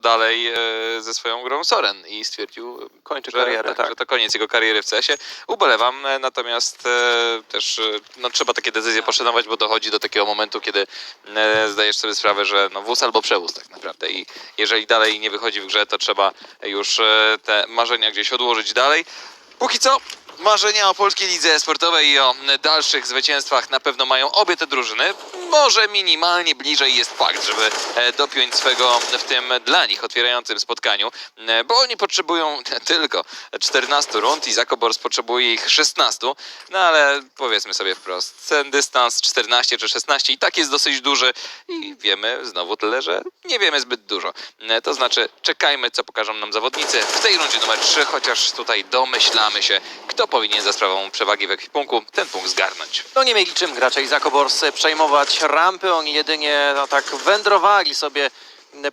dalej e, ze swoją grą Soren i stwierdził, Kończy że, karierę, tak, tak. że to koniec jego kariery w CS-ie. Ubolewam, e, natomiast e, też no, trzeba takie decyzje poszanować, bo dochodzi do takiego momentu, kiedy zdajesz sobie sprawę, że no, wóz albo przewóz tak naprawdę i jeżeli dalej nie wychodzi w grze, to trzeba już te marzenia gdzieś odłożyć dalej. Póki co marzenia o polskiej lidze sportowej i o dalszych zwycięstwach na pewno mają obie te drużyny. Może minimalnie bliżej jest fakt, żeby e, dopiąć swego w tym dla nich otwierającym spotkaniu, e, bo oni potrzebują tylko 14 rund i Zakobors potrzebuje ich 16, no ale powiedzmy sobie wprost, ten dystans 14 czy 16 i tak jest dosyć duży i wiemy znowu tyle, że nie wiemy zbyt dużo. E, To znaczy czekajmy, co pokażą nam zawodnicy w tej rundzie numer 3, chociaż tutaj domyślamy się, kto powinien za sprawą przewagi w ekwipunku ten punkt zgarnąć. No nie mieli czym gracze i Zakobors przejmować rampy, oni jedynie no, tak wędrowali sobie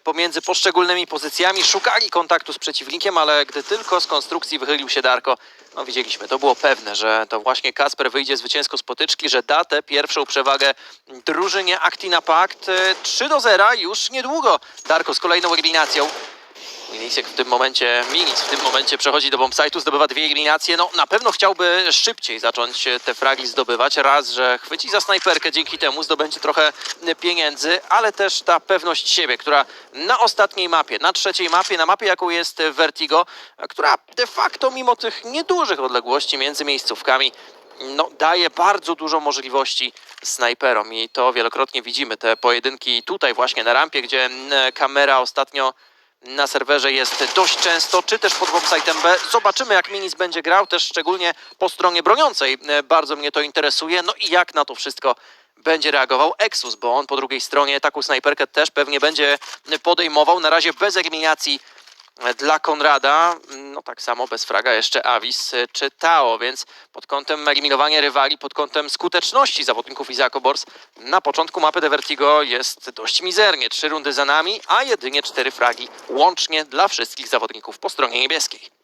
pomiędzy poszczególnymi pozycjami, szukali kontaktu z przeciwnikiem, ale gdy tylko z konstrukcji wychylił się Darko, no widzieliśmy, to było pewne, że to właśnie Kasper wyjdzie zwycięsko z potyczki, że da tę pierwszą przewagę drużynie Actina Pact. E, 3 do 0 już niedługo. Darko z kolejną eliminacją. Milisek w tym momencie, Milis w tym momencie przechodzi do bombsite'u, zdobywa dwie eliminacje. No na pewno chciałby szybciej zacząć te fragi zdobywać. Raz, że chwyci za snajperkę, dzięki temu zdobędzie trochę pieniędzy, ale też ta pewność siebie, która na ostatniej mapie, na trzeciej mapie, na mapie jaką jest Vertigo, która de facto mimo tych niedużych odległości między miejscówkami no, daje bardzo dużo możliwości snajperom i to wielokrotnie widzimy. Te pojedynki tutaj właśnie na rampie, gdzie mm, kamera ostatnio na serwerze jest dość często, czy też pod website'em B. Zobaczymy, jak Minis będzie grał, też szczególnie po stronie broniącej. E, Bardzo mnie to interesuje. No i jak na to wszystko będzie reagował Exus, bo on po drugiej stronie taką snajperkę też pewnie będzie podejmował. Na razie bez eliminacji dla Konrada, no tak samo bez fraga jeszcze Avis czy Tao, więc pod kątem eliminowania rywali, pod kątem skuteczności zawodników Izako Bors na początku mapy de Vertigo jest dość mizernie. Trzy rundy za nami, a jedynie cztery fragi łącznie dla wszystkich zawodników po stronie niebieskiej.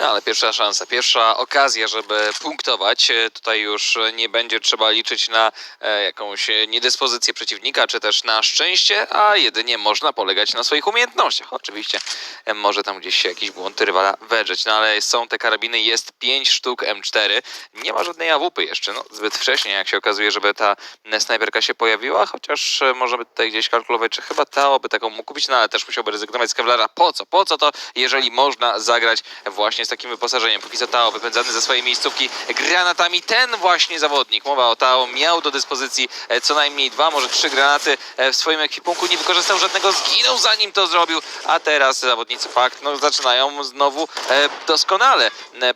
No, ale pierwsza szansa, pierwsza okazja, żeby punktować. E, Tutaj już nie będzie trzeba liczyć na e, jakąś niedyspozycję przeciwnika, czy też na szczęście, a jedynie można polegać na swoich umiejętnościach. Oczywiście e, może tam gdzieś się jakiś błąd rywala wedrzeć, no ale są te karabiny, jest 5 sztuk M4. Nie ma żadnej AWP jeszcze, no zbyt wcześnie jak się okazuje, żeby ta snajperka się pojawiła, chociaż możemy tutaj gdzieś kalkulować, czy chyba Tao by taką mógł kupić, no ale też musiałby rezygnować z Kevlara. Po co? Po co to, jeżeli można zagrać właśnie z takim wyposażeniem? Póki co Tao wypędzany ze swojej miejscówki granatami. Ten właśnie zawodnik, mowa o Tao, miał do dyspozycji e, co najmniej dwa, może trzy granaty e, w swoim ekwipunku. Nie wykorzystał żadnego, zginął zanim to zrobił, a teraz zawodnicy Pakt no, zaczynają znowu e, doskonale,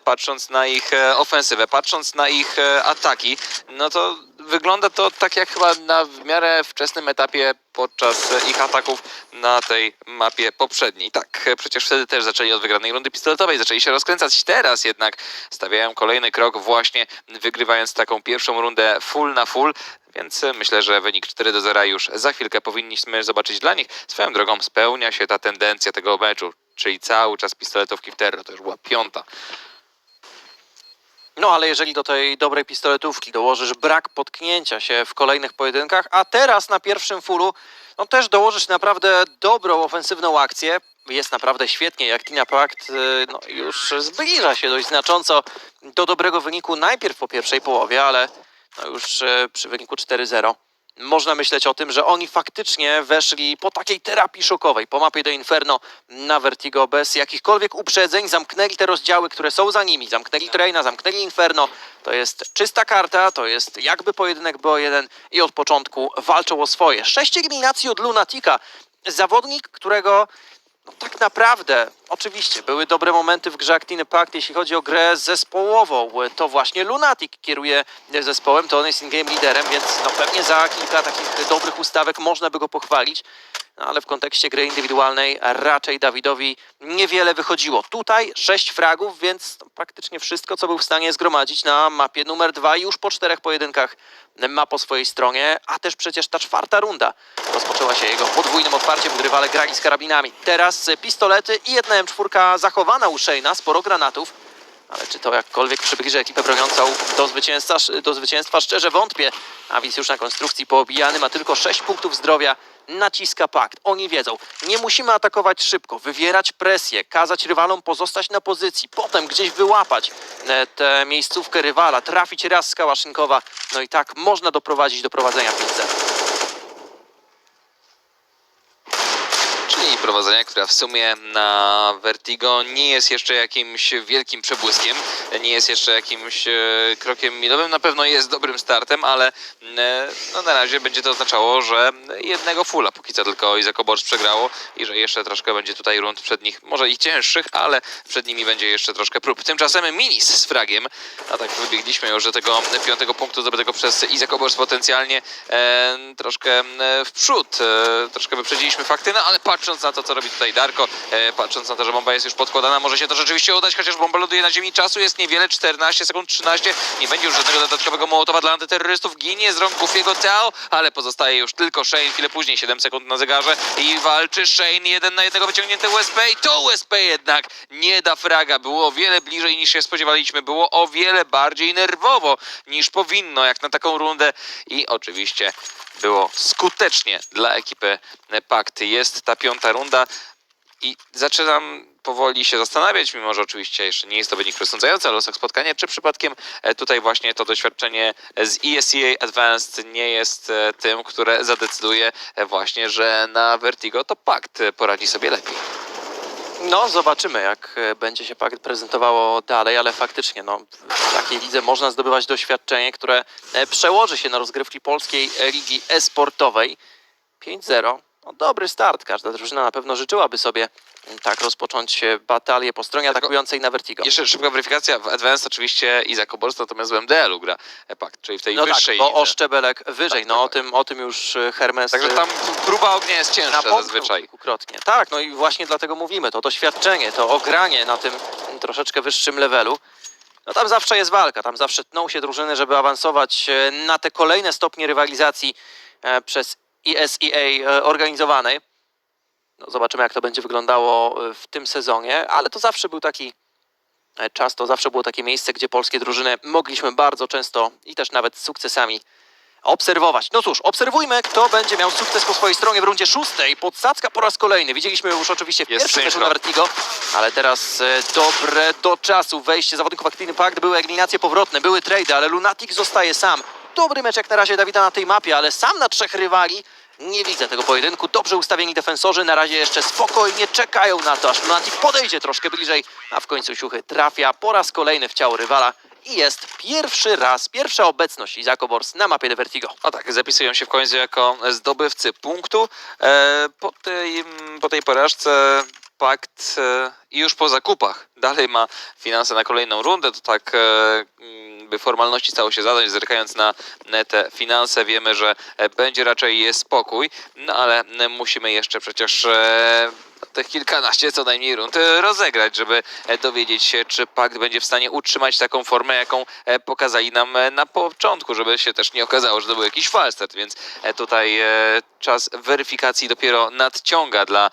patrząc na ich ofensywę, patrząc na ich ataki, no to wygląda to tak jak chyba na w miarę wczesnym etapie podczas ich ataków na tej mapie poprzedniej. Tak, przecież wtedy też zaczęli od wygranej rundy pistoletowej, zaczęli się rozkręcać. Teraz jednak stawiają kolejny krok właśnie wygrywając taką pierwszą rundę full na full. Więc myślę, że wynik 4 do 0 już za chwilkę powinniśmy zobaczyć dla nich. Swoją drogą spełnia się ta tendencja tego meczu, czyli cały czas pistoletówki w terror. To już była piąta. No ale jeżeli do tej dobrej pistoletówki dołożysz brak potknięcia się w kolejnych pojedynkach, a teraz na pierwszym fullu no też dołożysz naprawdę dobrą ofensywną akcję, jest naprawdę świetnie, jak Tina Pact y, no, już zbliża się dość znacząco do dobrego wyniku najpierw po pierwszej połowie, ale no już y, przy wyniku 4-0 można myśleć o tym, że oni faktycznie weszli po takiej terapii szokowej, po mapie do Inferno na Vertigo bez jakichkolwiek uprzedzeń, zamknęli te rozdziały, które są za nimi, zamknęli Traina, zamknęli Inferno. To jest czysta karta, to jest jakby pojedynek BO1 i od początku walczą o swoje. Sześć eliminacji od Lunatika. Zawodnik, którego no tak naprawdę, oczywiście, były dobre momenty w grze Actiny Pact, jeśli chodzi o grę zespołową. To właśnie Lunatic kieruje zespołem, to on jest in-game liderem, więc no pewnie za kilka takich dobrych ustawek można by go pochwalić. No ale w kontekście gry indywidualnej raczej Dawidowi niewiele wychodziło. Tutaj sześć fragów, więc no, praktycznie wszystko, co był w stanie zgromadzić na mapie numer dwa już po czterech pojedynkach ma po swojej stronie, a też przecież ta czwarta runda rozpoczęła się jego podwójnym otwarciem, gdy rywale grali z karabinami. Teraz pistolety i jedna M4 zachowana u sporo granatów. Ale czy to jakkolwiek przybliży ekipę broniącą do zwycięstwa, do zwycięstwa? Szczerze wątpię. Avis już na konstrukcji poobijany, ma tylko 6 punktów zdrowia. naciska pakt. Oni wiedzą, nie musimy atakować szybko, wywierać presję, kazać rywalom pozostać na pozycji, potem gdzieś wyłapać e, tę miejscówkę rywala, trafić raz z Kałaszynkowa, no i tak można doprowadzić do prowadzenia 5-0. Która w sumie na Vertigo nie jest jeszcze jakimś wielkim przebłyskiem, nie jest jeszcze jakimś e, krokiem milowym. Na pewno jest dobrym startem, ale e, no, na razie będzie to oznaczało, że jednego fulla póki co tylko Izak Obors przegrało i że jeszcze troszkę będzie tutaj rund przed nich, może i cięższych, ale przed nimi będzie jeszcze troszkę prób. Tymczasem Minis z fragiem, a tak wybiegliśmy już do tego piątego punktu zdobytego przez Izak Obors potencjalnie e, troszkę e, w przód, e, troszkę wyprzedziliśmy fakty, no ale patrząc na to, co robi tutaj Darko, e, patrząc na to, że bomba jest już podkładana, może się to rzeczywiście udać, chociaż bomba ląduje na ziemi, czasu jest niewiele, 14 sekund, 13, nie będzie już żadnego dodatkowego mołotowa dla antyterrorystów, ginie z rąk Goofiego Tao, ale pozostaje już tylko Shane, chwilę później, 7 sekund na zegarze i walczy Shane, jeden na jednego wyciągnięty USP i to USP jednak nie da fraga, było o wiele bliżej niż się spodziewaliśmy, było o wiele bardziej nerwowo niż powinno, jak na taką rundę. I oczywiście było skutecznie dla ekipy Pakt. Jest ta piąta runda i zaczynam powoli się zastanawiać, mimo że oczywiście jeszcze nie jest to wynik przesądzający o losach spotkania, czy przypadkiem e, tutaj właśnie to doświadczenie z ESEA Advanced nie jest e, tym, które zadecyduje e, właśnie, że na Vertigo to Pakt poradzi sobie lepiej. No, zobaczymy, jak e, będzie się prezentowało dalej, ale faktycznie, no, w takiej lidze można zdobywać doświadczenie, które e, przełoży się na rozgrywki polskiej e, ligi e-sportowej. 5-0, no dobry start. Każda drużyna na pewno życzyłaby sobie m, tak rozpocząć batalię po stronie atakującej na Vertigo. Jeszcze szybka weryfikacja, w Advanced oczywiście Izak Obors, natomiast w MDL-u gra e, Pakt, czyli w tej No tak, wyższej bo o szczebelek wyżej, Tak, no tak, o tym, o tym już e, Hermes Także e, tam próba ognia jest cięższa zazwyczaj. kilkukrotnie. Tak, no i właśnie dlatego mówimy, to doświadczenie, to ogranie na tym troszeczkę wyższym levelu. No tam zawsze jest walka, tam zawsze tną się drużyny, żeby awansować e, na te kolejne stopnie rywalizacji przez ESEA organizowanej. No zobaczymy, jak to będzie wyglądało e, w tym sezonie, ale to zawsze był taki e, czas, to zawsze było takie miejsce, gdzie polskie drużyny mogliśmy bardzo często i też nawet z sukcesami obserwować. No cóż, obserwujmy, kto będzie miał sukces po swojej stronie w rundzie szóstej. Podsadzka po raz kolejny. Widzieliśmy już oczywiście w Jest pierwszym meczu synchro. na Vertigo, ale teraz e, dobre do czasu wejście zawodników aktywny pakt. Były eliminacje powrotne, były trade, ale Lunatic zostaje sam. Dobry mecz jak na razie Dawida na tej mapie, ale sam na trzech rywali. Nie widzę tego pojedynku. Dobrze ustawieni defensorzy na razie jeszcze spokojnie czekają na to, aż Lunatic podejdzie troszkę bliżej, a w końcu Siuchy trafia po raz kolejny w ciało rywala i jest pierwszy raz, pierwsza obecność Izako Bors na mapie de Vertigo. O tak, zapisują się w końcu jako zdobywcy punktu. E, po, tej, po tej porażce Pakt e, już po zakupach dalej ma finanse na kolejną rundę. To tak, e, mm, by formalności stało się zadać, zerkając na te finanse, wiemy, że e, będzie raczej spokój, no ale e, musimy jeszcze przecież e, tych kilkanaście co najmniej rund e, rozegrać, żeby e, dowiedzieć się, czy Pakt będzie w stanie utrzymać taką formę, jaką e, pokazali nam na początku, żeby się też nie okazało, że to był jakiś falstart, więc tutaj czas weryfikacji dopiero nadciąga dla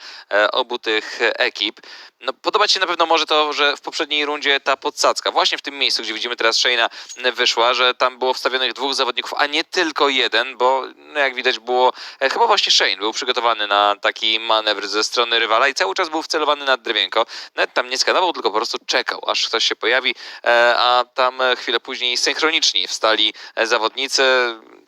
obu tych ekip. No, podobać się na pewno może to, że w poprzedniej rundzie ta podsadzka, właśnie w tym miejscu, gdzie widzimy teraz Shane'a, m, wyszła, że tam było wstawionych dwóch zawodników, a nie tylko jeden, bo no, jak widać było, chyba właśnie Shane był przygotowany na taki manewr ze strony rywala i cały czas był wcelowany na drewienko. Nawet tam nie skanował, tylko po prostu czekał, aż ktoś się pojawi, e, a tam e, chwilę później synchroniczni wstali e, zawodnicy.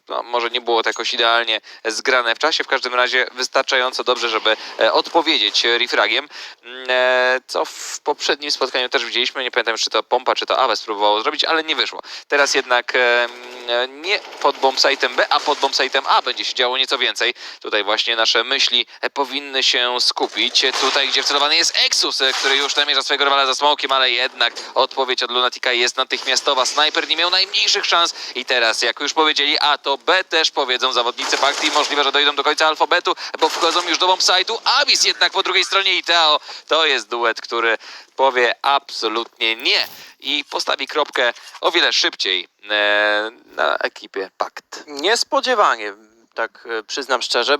No, może nie było to jakoś idealnie zgrane w czasie, w każdym razie wystarczająco dobrze, żeby odpowiedzieć refragiem, Mm, co w poprzednim spotkaniu też widzieliśmy, nie pamiętam czy to Pompa, czy to Aves próbowało zrobić, ale nie wyszło. Teraz jednak nie pod bombsite'em B, a pod bombsite'em A będzie się działo nieco więcej. Tutaj właśnie nasze myśli e, powinny się skupić. E, Tutaj, gdzie wcelowany jest Exus, e, który już namierza swojego rywala za smokiem, ale jednak odpowiedź od Lunatica jest natychmiastowa. Snajper nie miał najmniejszych szans i teraz, jak już powiedzieli, a to B też powiedzą zawodnicy Pakti. Możliwe, że dojdą do końca alfabetu, bo wchodzą już do bombsite'u. Abis jednak po drugiej stronie i Teo. To jest duet, który powie absolutnie nie i postawi kropkę o wiele szybciej e, na ekipie Pakt. Niespodziewanie, tak e, przyznam szczerze.